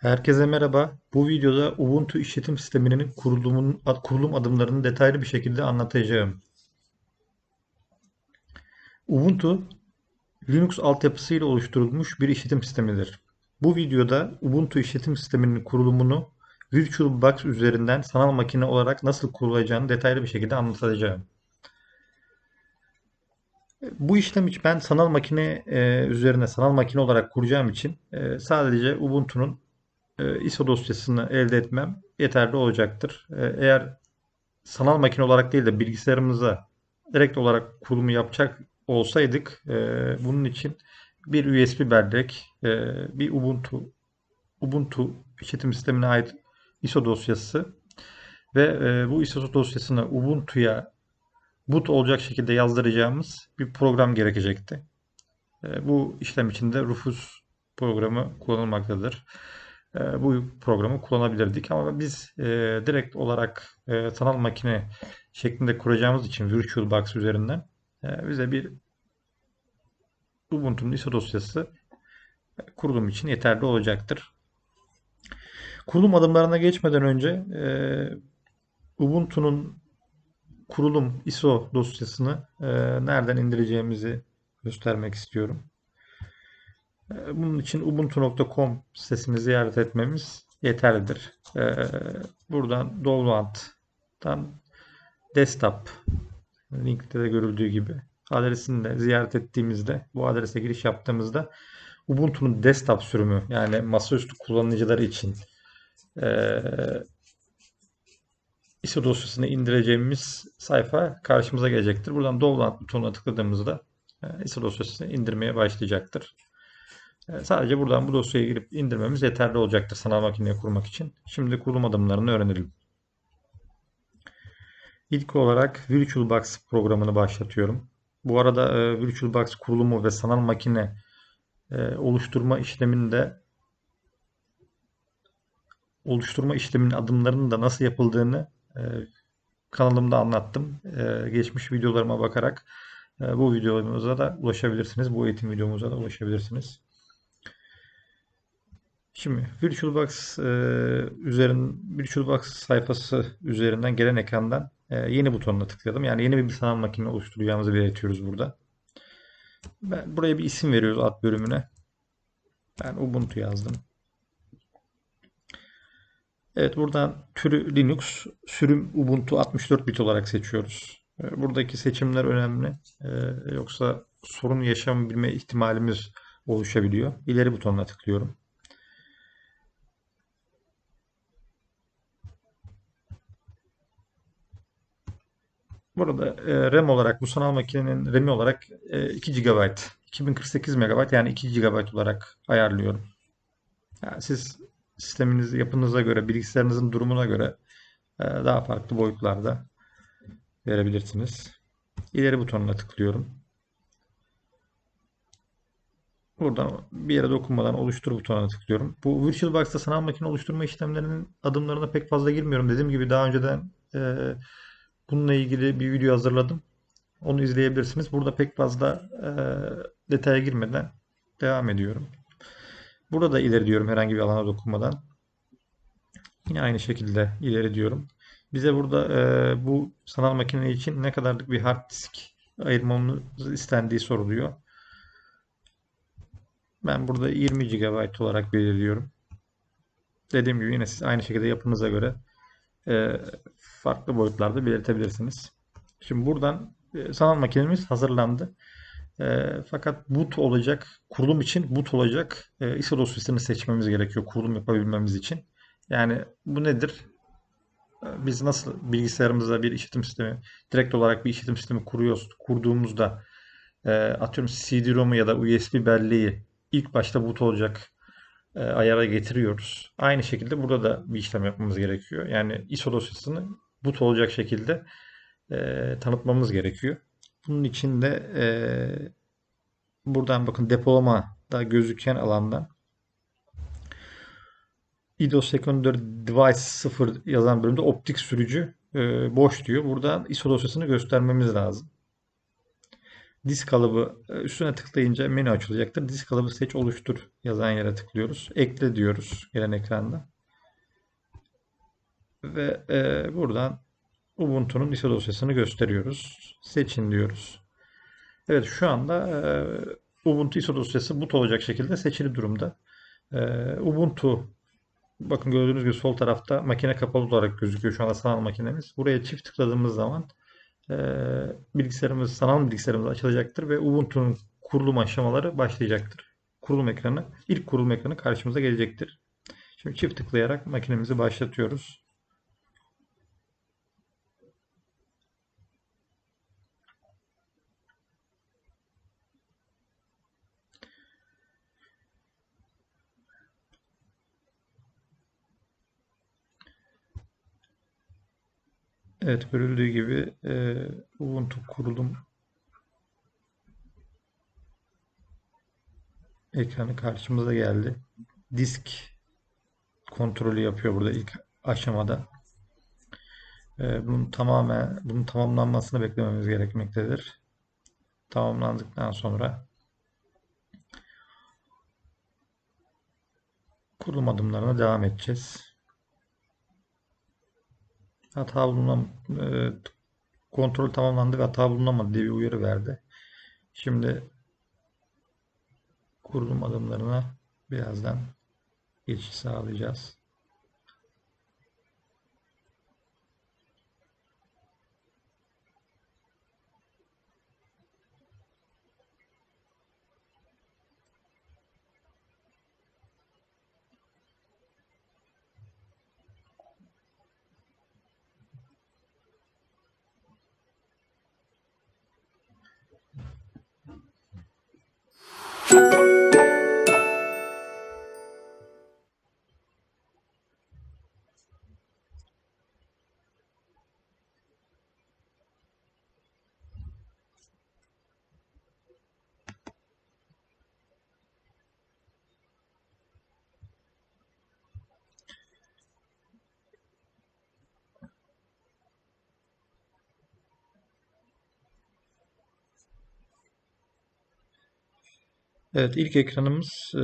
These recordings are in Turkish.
Herkese merhaba. Bu videoda Ubuntu işletim sisteminin kurulumun, kurulum adımlarını detaylı bir şekilde anlatacağım. Ubuntu, Linux altyapısıyla oluşturulmuş bir işletim sistemidir. Bu videoda Ubuntu işletim sisteminin kurulumunu VirtualBox üzerinden sanal makine olarak nasıl kurulacağını detaylı bir şekilde anlatacağım. Bu işlem için ben sanal makine e, üzerine sanal makine olarak kuracağım için e, sadece Ubuntu'nun e, ISO dosyasını elde etmem yeterli olacaktır. E, eğer sanal makine olarak değil de bilgisayarımıza direkt olarak kurulumu yapacak olsaydık e, bunun için bir USB bellek, bir Ubuntu Ubuntu işletim sistemine ait ISO dosyası ve bu ISO dosyasını Ubuntu'ya boot olacak şekilde yazdıracağımız bir program gerekecekti. Bu işlem için de Rufus programı kullanılmaktadır. E, bu programı kullanabilirdik. Ama biz e, direkt olarak e, sanal makine şeklinde kuracağımız için VirtualBox üzerinden e, bize bir Ubuntu'nun ISO dosyası kurulum için yeterli olacaktır. Kurulum adımlarına geçmeden önce e, Ubuntu'nun kurulum ISO dosyasını e, nereden indireceğimizi göstermek istiyorum. Ee, bunun için ubuntu.com sitesini ziyaret etmemiz yeterlidir. Ee, buradan download'dan desktop linkte de görüldüğü gibi adresini de ziyaret ettiğimizde bu adrese giriş yaptığımızda Ubuntu'nun desktop sürümü yani masaüstü kullanıcıları için e, ISO dosyasını indireceğimiz sayfa karşımıza gelecektir. Buradan download butonuna tıkladığımızda e, ISO dosyasını indirmeye başlayacaktır. Ee, sadece buradan bu dosyaya girip indirmemiz yeterli olacaktır sanal makineyi kurmak için. Şimdi kurulum adımlarını öğrenelim. İlk olarak VirtualBox programını başlatıyorum. Bu arada e, VirtualBox kurulumu ve sanal makine e, oluşturma işleminde oluşturma işleminin adımlarının da nasıl yapıldığını e, kanalımda anlattım. E, geçmiş videolarıma bakarak e, bu videomuza da ulaşabilirsiniz. Bu eğitim videomuza da ulaşabilirsiniz. Şimdi VirtualBox e, üzerin VirtualBox sayfası üzerinden gelen ekrandan e, yeni butonuna tıkladım. Yani yeni bir sanal makine oluşturacağımızı belirtiyoruz burada. Ben buraya bir isim veriyoruz ad bölümüne. Ben Ubuntu yazdım. Evet buradan türü Linux, sürüm Ubuntu 64 bit olarak seçiyoruz. E, buradaki seçimler önemli. E, yoksa sorun yaşamabilme ihtimalimiz oluşabiliyor. İleri butonuna tıklıyorum. Burada e, RAM olarak bu sanal makinenin RAM'i olarak e, 2 GB, 2048 MB yani 2 GB olarak ayarlıyorum. Yani siz sisteminiz yapınıza göre, bilgisayarınızın durumuna göre e, daha farklı boyutlarda verebilirsiniz. İleri butonuna tıklıyorum. Buradan bir yere dokunmadan oluştur butonuna tıklıyorum. Bu VirtualBox'ta sanal makine oluşturma işlemlerinin adımlarına pek fazla girmiyorum. Dediğim gibi daha önceden e, Bununla ilgili bir video hazırladım. Onu izleyebilirsiniz. Burada pek fazla e, detaya girmeden devam ediyorum. Burada da ileri diyorum herhangi bir alana dokunmadan. Yine aynı şekilde ileri diyorum. Bize burada e, bu sanal makine için ne kadarlık bir hard disk ayırmamız istendiği soruluyor. Ben burada 20 GB olarak belirliyorum. Dediğim gibi yine siz aynı şekilde yapınıza göre e, farklı boyutlarda belirtebilirsiniz. Şimdi buradan e, sanal makinemiz hazırlandı. E, fakat boot olacak, kurulum için boot olacak e, ISO dosyasını seçmemiz gerekiyor kurulum yapabilmemiz için. Yani bu nedir? Biz nasıl bilgisayarımıza bir işletim sistemi, direkt olarak bir işletim sistemi kuruyoruz, kurduğumuzda atıyorum CD-ROM'u ya da USB belleği ilk başta boot olacak ayara getiriyoruz. Aynı şekilde burada da bir işlem yapmamız gerekiyor. Yani ISO dosyasını boot olacak şekilde e, tanıtmamız gerekiyor. Bunun için de e, buradan bakın depolama da gözüken alandan IDO Secondary Device 0 yazan bölümde optik sürücü e, boş diyor. Buradan ISO dosyasını göstermemiz lazım. Disk kalıbı e, üstüne tıklayınca menü açılacaktır. Disk kalıbı seç oluştur yazan yere tıklıyoruz. Ekle diyoruz gelen ekranda. Ve e, buradan Ubuntu'nun ISO dosyasını gösteriyoruz. Seçin diyoruz. Evet şu anda e, Ubuntu ISO dosyası boot olacak şekilde seçili durumda. E, Ubuntu bakın gördüğünüz gibi sol tarafta makine kapalı olarak gözüküyor şu anda sanal makinemiz. Buraya çift tıkladığımız zaman e, bilgisayarımız sanal bilgisayarımız açılacaktır ve Ubuntu'nun kurulum aşamaları başlayacaktır. Kurulum ekranı, ilk kurulum ekranı karşımıza gelecektir. Şimdi çift tıklayarak makinemizi başlatıyoruz. Evet görüldüğü gibi e, Ubuntu kurulum ekranı karşımıza geldi. Disk kontrolü yapıyor burada ilk aşamada. E, bunun tamamen bunun tamamlanmasını beklememiz gerekmektedir. Tamamlandıktan sonra kurulum adımlarına devam edeceğiz. Hata bulunan e, kontrol tamamlandı ve hata bulunamadı diye bir uyarı verdi. Şimdi kurulum adımlarına birazdan geçiş sağlayacağız. Thank you. Evet ilk ekranımız e,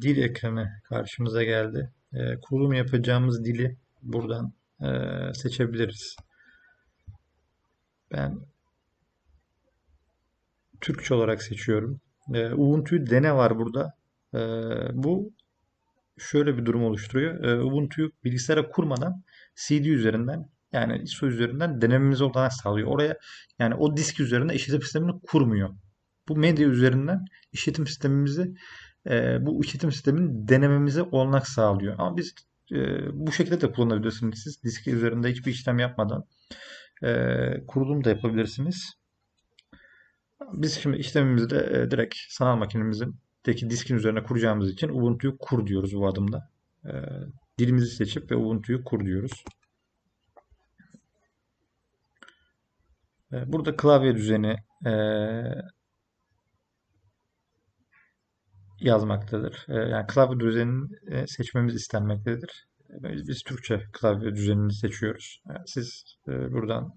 dil ekranı karşımıza geldi. E, kurulum yapacağımız dili buradan e, seçebiliriz. Ben Türkçe olarak seçiyorum. E, Ubuntu'yu dene var burada. E, bu şöyle bir durum oluşturuyor. E, Ubuntu'yu bilgisayara kurmadan CD üzerinden yani ISO üzerinden denememizi olanak sağlıyor. Oraya yani o disk üzerinde işletim sistemini kurmuyor. Bu medya üzerinden işletim sistemimizi e, bu işletim sistemini denememize olanak sağlıyor. Ama biz e, bu şekilde de kullanabilirsiniz. Siz diski üzerinde hiçbir işlem yapmadan e, kurulum da yapabilirsiniz. Biz şimdi işlemimizi de e, direkt sanal makinemizin deki diskin üzerine kuracağımız için Ubuntu'yu kur diyoruz bu adımda. E, dilimizi seçip ve Ubuntu'yu kur diyoruz. E, burada klavye düzeni e, yazmaktadır. E, yani klavye düzenini e, seçmemiz istenmektedir. Biz, biz Türkçe klavye düzenini seçiyoruz. Yani siz e, buradan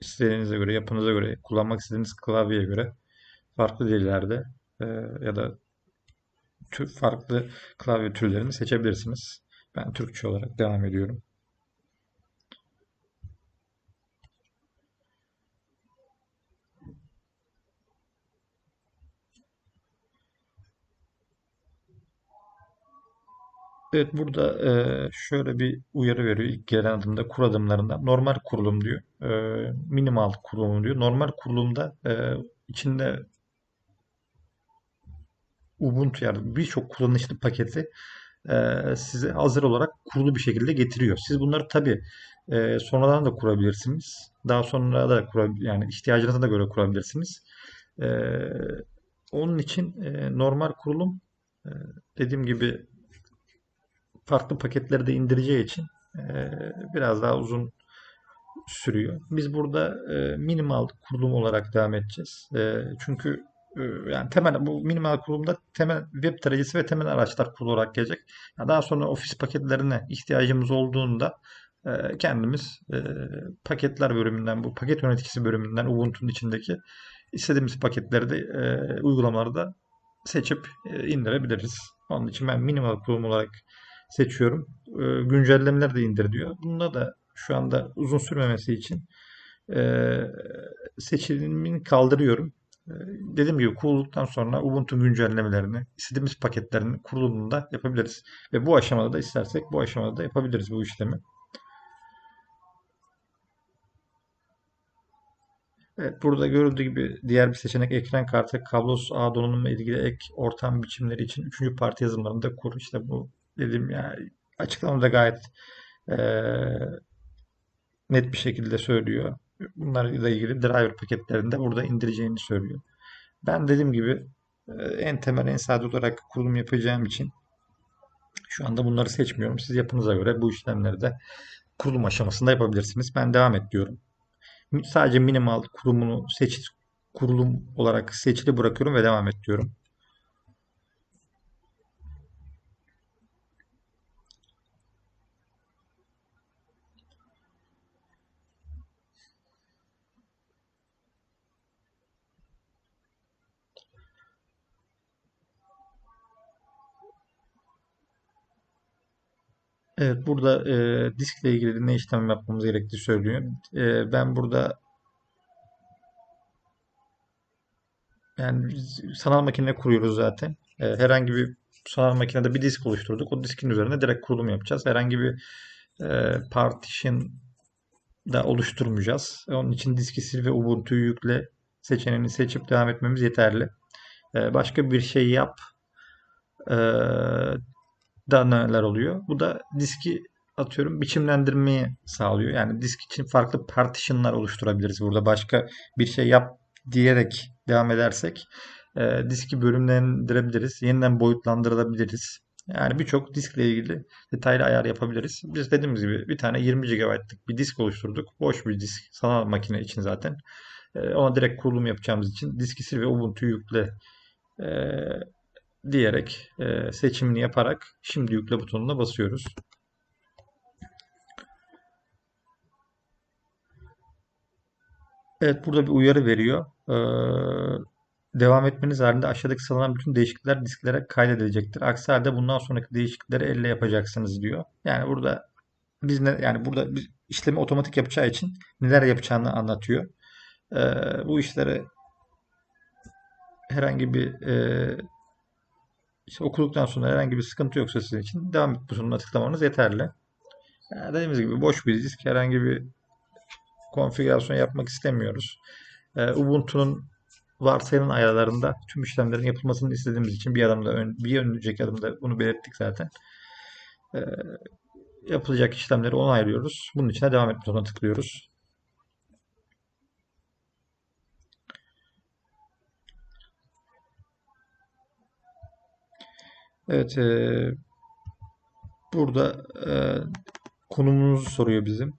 istediğinize göre, yapınıza göre, kullanmak istediğiniz klavyeye göre farklı dillerde ya da farklı klavye türlerini seçebilirsiniz. Ben Türkçe olarak devam ediyorum. Evet burada e, şöyle bir uyarı veriyor ilk gelen adımda kur adımlarında. Normal kurulum diyor. E, minimal kurulum diyor. Normal kurulumda e, içinde Ubuntu yani birçok kullanışlı paketi e, size hazır olarak kurulu bir şekilde getiriyor. Siz bunları tabi e, sonradan da kurabilirsiniz. Daha sonra da kurabilir, yani ihtiyacınıza da göre kurabilirsiniz. E, onun için e, normal kurulum e, dediğim gibi farklı paketleri de indireceği için e, biraz daha uzun sürüyor. Biz burada e, minimal kurulum olarak devam edeceğiz. E, çünkü yani temel bu minimal kurulumda temel web tarayıcısı ve temel araçlar kurulu olarak gelecek. Daha sonra ofis paketlerine ihtiyacımız olduğunda kendimiz paketler bölümünden bu paket yöneticisi bölümünden Ubuntu'nun içindeki istediğimiz paketleri de e, uygulamalarda seçip e, indirebiliriz. Onun için ben minimal kurulum olarak seçiyorum. E, güncellemeler de indir diyor. Bunda da şu anda uzun sürmemesi için e, seçilimini kaldırıyorum. E, dediğim gibi kurulduktan sonra Ubuntu güncellemelerini, istediğimiz paketlerin kurulumunda yapabiliriz. Ve bu aşamada da istersek bu aşamada da yapabiliriz bu işlemi. Evet, burada görüldüğü gibi diğer bir seçenek ekran kartı kablosuz ağ donanımla ilgili ek ortam biçimleri için üçüncü parti yazılımlarını da kur. İşte bu dediğim ya açıklamada gayet e, net bir şekilde söylüyor. Bunlarla ilgili driver paketlerini de burada indireceğini söylüyor. Ben dediğim gibi e, en temel en sade olarak kurulum yapacağım için şu anda bunları seçmiyorum. Siz yapınıza göre bu işlemleri de kurulum aşamasında yapabilirsiniz. Ben devam et diyorum. Sadece minimal kurumunu seç kurulum olarak seçili bırakıyorum ve devam et diyorum. Evet, burada e, diskle ilgili ne işlem yapmamız gerektiği söylüyor. E, ben burada yani sanal makine kuruyoruz zaten. E, herhangi bir sanal makinede bir disk oluşturduk. O diskin üzerine direkt kurulum yapacağız. Herhangi bir e, partition da oluşturmayacağız. Onun için diski sil ve Ubuntu'yu yükle seçeneğini seçip devam etmemiz yeterli. E, başka bir şey yap. E, da neler oluyor? Bu da diski atıyorum biçimlendirmeyi sağlıyor. Yani disk için farklı partitionlar oluşturabiliriz. Burada başka bir şey yap diyerek devam edersek e, diski bölümlendirebiliriz. Yeniden boyutlandırabiliriz. Yani birçok diskle ilgili detaylı ayar yapabiliriz. Biz dediğimiz gibi bir tane 20 GB'lık bir disk oluşturduk. Boş bir disk. Sanal makine için zaten. E, ona direkt kurulum yapacağımız için diski sil ve Ubuntu yükle e, diyerek e, seçimini yaparak şimdi yükle butonuna basıyoruz. Evet burada bir uyarı veriyor. Ee, devam etmeniz halinde aşağıdaki sağlanan bütün değişiklikler disklere kaydedilecektir. Aksi halde bundan sonraki değişiklikleri elle yapacaksınız diyor. Yani burada biz ne, yani burada biz işlemi otomatik yapacağı için neler yapacağını anlatıyor. Ee, bu işlere herhangi bir e, işte okuduktan sonra herhangi bir sıkıntı yoksa sizin için devam et butonuna tıklamanız yeterli. Yani dediğimiz gibi boş bir disk herhangi bir konfigürasyon yapmak istemiyoruz. Ee, Ubuntu'nun varsayılan ayarlarında tüm işlemlerin yapılmasını istediğimiz için bir adımda ön, bir önceki adımda bunu belirttik zaten. Ee, yapılacak işlemleri onaylıyoruz. Bunun için de devam et butonuna tıklıyoruz. Evet, e, burada e, konumumuzu soruyor bizim.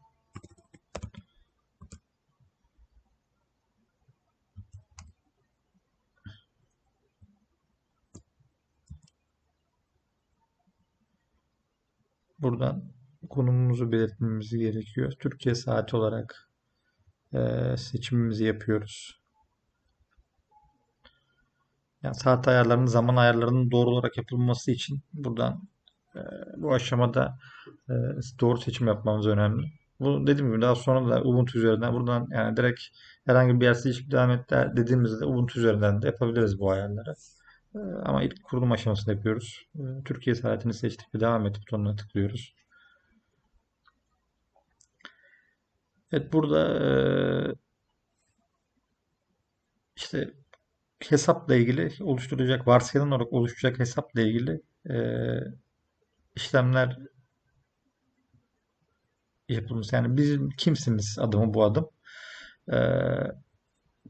Buradan konumumuzu belirtmemiz gerekiyor. Türkiye saati olarak e, seçimimizi yapıyoruz. Yani saat ayarlarının, zaman ayarlarının doğru olarak yapılması için buradan e, bu aşamada e, doğru seçim yapmamız önemli. Bu dediğim gibi daha sonra da Ubuntu üzerinden buradan yani direkt herhangi bir yer seçip devam et dediğimizde Ubuntu üzerinden de yapabiliriz bu ayarları. E, ama ilk kurulum aşamasında yapıyoruz. E, Türkiye saatini seçtik ve devam et butonuna tıklıyoruz. Evet burada e, işte hesapla ilgili oluşturacak varsayılan olarak oluşacak hesapla ilgili e, işlemler yapılmış. Yani bizim kimsiniz adımı bu adım. E,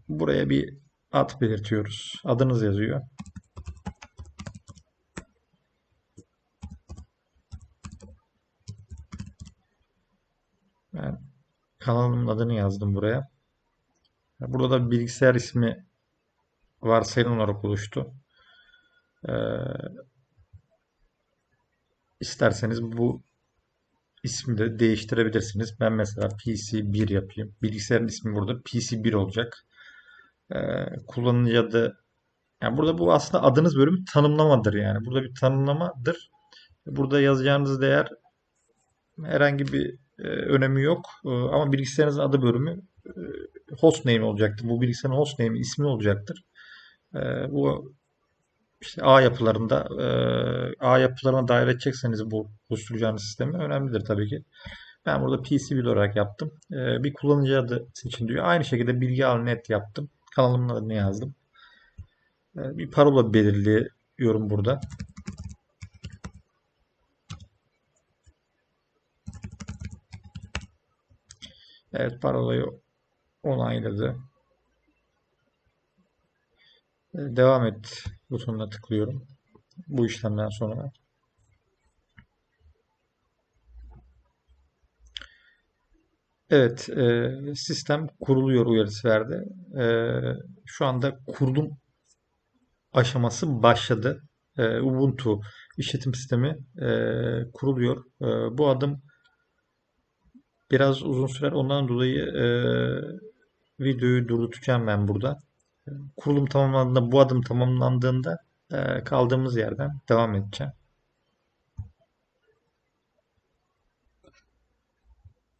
buraya bir ad belirtiyoruz. Adınız yazıyor. Ben kanalımın adını yazdım buraya. Burada da bilgisayar ismi varsayılan olarak oluştu. Ee, isterseniz bu ismi de değiştirebilirsiniz. Ben mesela PC1 yapayım. Bilgisayarın ismi burada PC1 olacak. e, kullanıcı adı yani burada bu aslında adınız bölümü tanımlamadır yani. Burada bir tanımlamadır. Burada yazacağınız değer herhangi bir e, önemi yok. E, ama bilgisayarınızın adı bölümü e, hostname olacaktır. Bu bilgisayarın hostname'i ismi olacaktır. E, bu işte A yapılarında e, A yapılarına dahil edecekseniz bu oluşturacağınız sistemi önemlidir tabii ki. Ben burada PCB olarak yaptım. E, bir kullanıcı adı seçin diyor. Aynı şekilde bilgi al net yaptım. Kanalımın adını yazdım. E, bir parola belirliyorum burada. Evet parolayı onayladı. Devam et butonuna tıklıyorum. Bu işlemden sonra. Evet, e, sistem kuruluyor uyarısı verdi. E, şu anda kurulum aşaması başladı. E, Ubuntu işletim sistemi e, kuruluyor. E, bu adım biraz uzun sürer. Ondan dolayı e, videoyu durduracağım ben burada. Kurulum tamamlandığında, bu adım tamamlandığında e, kaldığımız yerden devam edeceğim.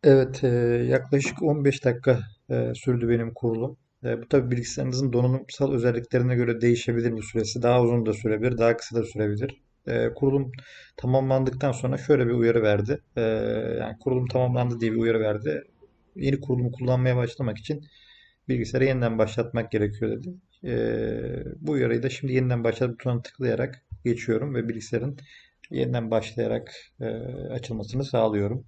Evet, e, yaklaşık 15 dakika e, sürdü benim kurulum. Bu tabi bilgisayarınızın donanımsal özelliklerine göre değişebilir bu süresi. Daha uzun da sürebilir, daha kısa da sürebilir. Kurulum tamamlandıktan sonra şöyle bir uyarı verdi. Yani kurulum tamamlandı diye bir uyarı verdi. Yeni kurulumu kullanmaya başlamak için bilgisayarı yeniden başlatmak gerekiyor dedi. E, bu uyarıyı da şimdi yeniden başlat butonuna tıklayarak geçiyorum ve bilgisayarın yeniden başlayarak e, açılmasını sağlıyorum.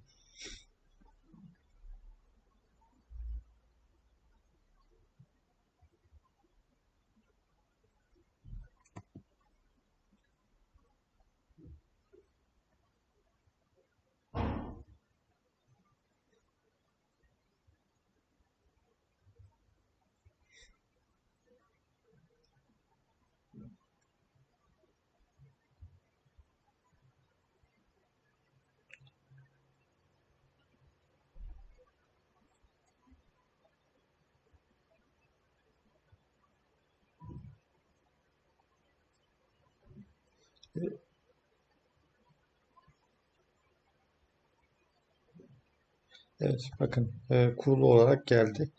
Evet, bakın e, kurulu olarak geldi.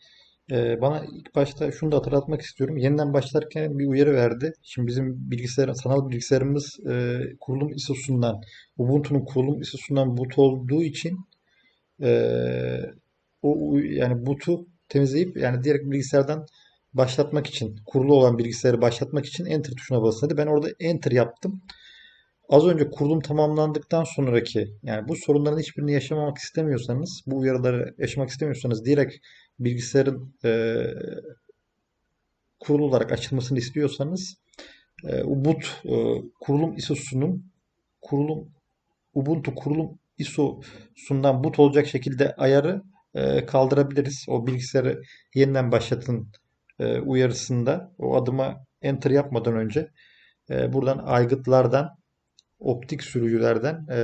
E, bana ilk başta şunu da hatırlatmak istiyorum. Yeniden başlarken bir uyarı verdi. Şimdi bizim bilgisayar, sanal bilgisayarımız e, kurulum ISO'sundan, Ubuntu'nun kurulum ISO'sundan boot olduğu için e, o yani boot'u temizleyip yani direkt bilgisayardan başlatmak için, kurulu olan bilgisayarı başlatmak için Enter tuşuna basın dedi. Ben orada Enter yaptım. Az önce kurulum tamamlandıktan sonraki yani bu sorunların hiçbirini yaşamamak istemiyorsanız, bu uyarıları yaşamak istemiyorsanız direkt bilgisayarın e, kurulu olarak açılmasını istiyorsanız e, Ubuntu e, kurulum ISO'sunun kurulum Ubuntu kurulum ISO'sundan boot olacak şekilde ayarı e, kaldırabiliriz. O bilgisayarı yeniden başlatın e, uyarısında o adıma enter yapmadan önce e, buradan aygıtlardan optik sürücülerden e,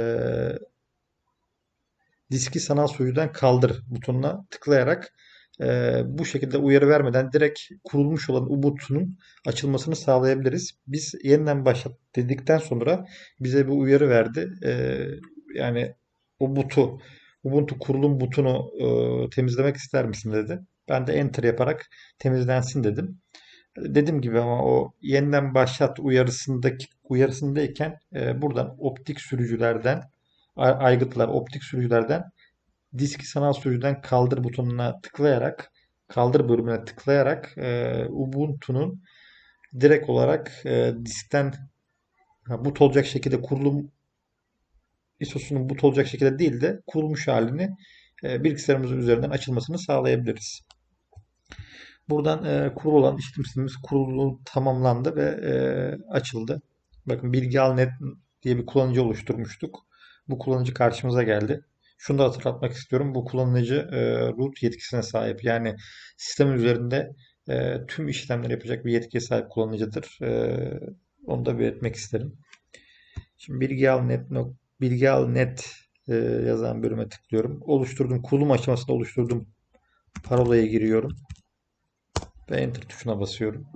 diski sanal sürücüden kaldır butonuna tıklayarak e, bu şekilde uyarı vermeden direkt kurulmuş olan Ubuntu'nun açılmasını sağlayabiliriz. Biz yeniden başlat dedikten sonra bize bir uyarı verdi. E, yani Ubuntu Ubuntu kurulum butonu e, temizlemek ister misin dedi. Ben de enter yaparak temizlensin dedim. Dediğim gibi ama o yeniden başlat uyarısındaki uyarısındayken e, buradan optik sürücülerden aygıtlar optik sürücülerden diski sanal sürücüden kaldır butonuna tıklayarak kaldır bölümüne tıklayarak e, Ubuntu'nun direkt olarak e, diskten ha, boot olacak şekilde kurulum ISO'sunun boot olacak şekilde değil de kurulmuş halini e, bilgisayarımızın üzerinden açılmasını sağlayabiliriz. Buradan e, kurulu olan işletim sistemimiz kurulu tamamlandı ve e, açıldı. Bakın bilgi al net diye bir kullanıcı oluşturmuştuk. Bu kullanıcı karşımıza geldi. Şunu da hatırlatmak istiyorum. Bu kullanıcı e, root yetkisine sahip. Yani sistemin üzerinde e, tüm işlemleri yapacak bir yetkiye sahip kullanıcıdır. E, onu da belirtmek isterim. Şimdi bilgi al e, yazan bölüme tıklıyorum. Oluşturduğum kurulum aşamasında oluşturduğum parolaya giriyorum. Ve Enter tuşuna basıyorum.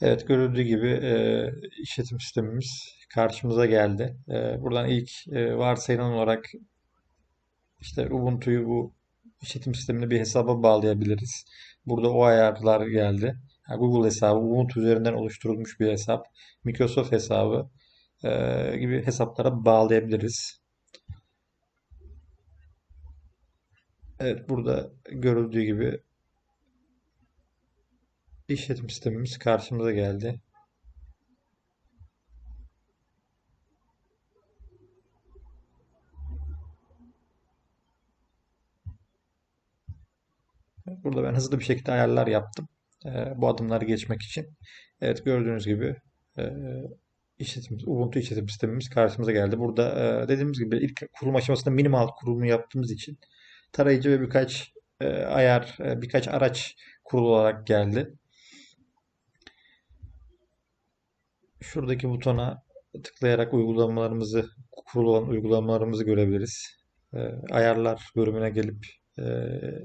Evet görüldüğü gibi e, işletim sistemimiz karşımıza geldi. E, buradan ilk e, varsayılan olarak işte Ubuntu'yu bu işletim sistemine bir hesaba bağlayabiliriz. Burada o ayarlar geldi. Google hesabı, Ubuntu üzerinden oluşturulmuş bir hesap, Microsoft hesabı e, gibi hesaplara bağlayabiliriz. Evet burada görüldüğü gibi işletim sistemimiz karşımıza geldi. Burada ben hızlı bir şekilde ayarlar yaptım. Ee, bu adımları geçmek için. Evet gördüğünüz gibi e, işletim, Ubuntu işletim sistemimiz karşımıza geldi. Burada e, dediğimiz gibi ilk kurulum aşamasında minimal kurulumu yaptığımız için tarayıcı ve birkaç e, ayar, e, birkaç araç kurularak geldi. Şuradaki butona tıklayarak uygulamalarımızı, kurulu olan uygulamalarımızı görebiliriz. E, ayarlar bölümüne gelip e,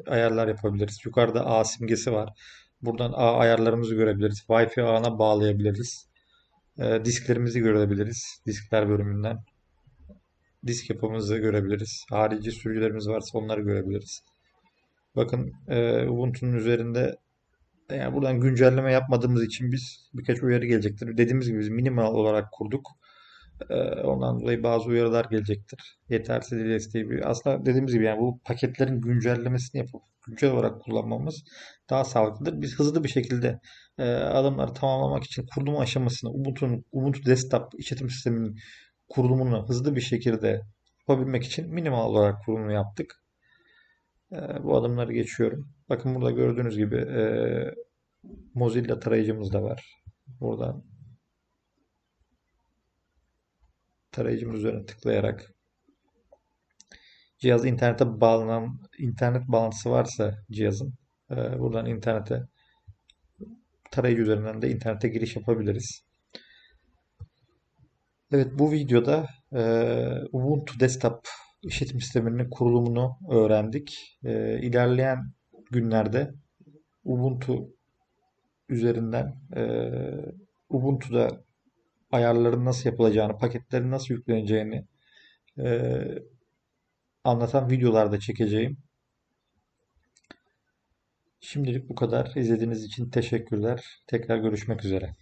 ayarlar yapabiliriz. Yukarıda A simgesi var. Buradan A ayarlarımızı görebiliriz. Wi-Fi ağına bağlayabiliriz. E, disklerimizi görebiliriz. Diskler bölümünden. Disk yapımızı görebiliriz. Harici sürücülerimiz varsa onları görebiliriz. Bakın e, Ubuntu'nun üzerinde yani buradan güncelleme yapmadığımız için biz birkaç uyarı gelecektir. Dediğimiz gibi biz minimal olarak kurduk. Ee, ondan dolayı bazı uyarılar gelecektir. Yetersiz desteği. Aslında dediğimiz gibi yani bu paketlerin güncellemesini yapıp güncel olarak kullanmamız daha sağlıklıdır. Biz hızlı bir şekilde e, adımları tamamlamak için kurulum aşamasını Ubuntu'nun Ubuntu Desktop işletim sisteminin kurulumunu hızlı bir şekilde yapabilmek için minimal olarak kurulumu yaptık. E, bu adımları geçiyorum. Bakın burada gördüğünüz gibi e, Mozilla tarayıcımız da var. Buradan tarayıcımız üzerine tıklayarak cihaz internete bağlanan internet bağlantısı varsa cihazın e, buradan internete tarayıcı üzerinden de internete giriş yapabiliriz. Evet bu videoda e, Ubuntu Desktop işletim sisteminin kurulumunu öğrendik. E, ilerleyen günlerde Ubuntu üzerinden e, Ubuntu'da ayarların nasıl yapılacağını, paketlerin nasıl yükleneceğini e, anlatan videolarda çekeceğim. Şimdilik bu kadar. İzlediğiniz için teşekkürler. Tekrar görüşmek üzere.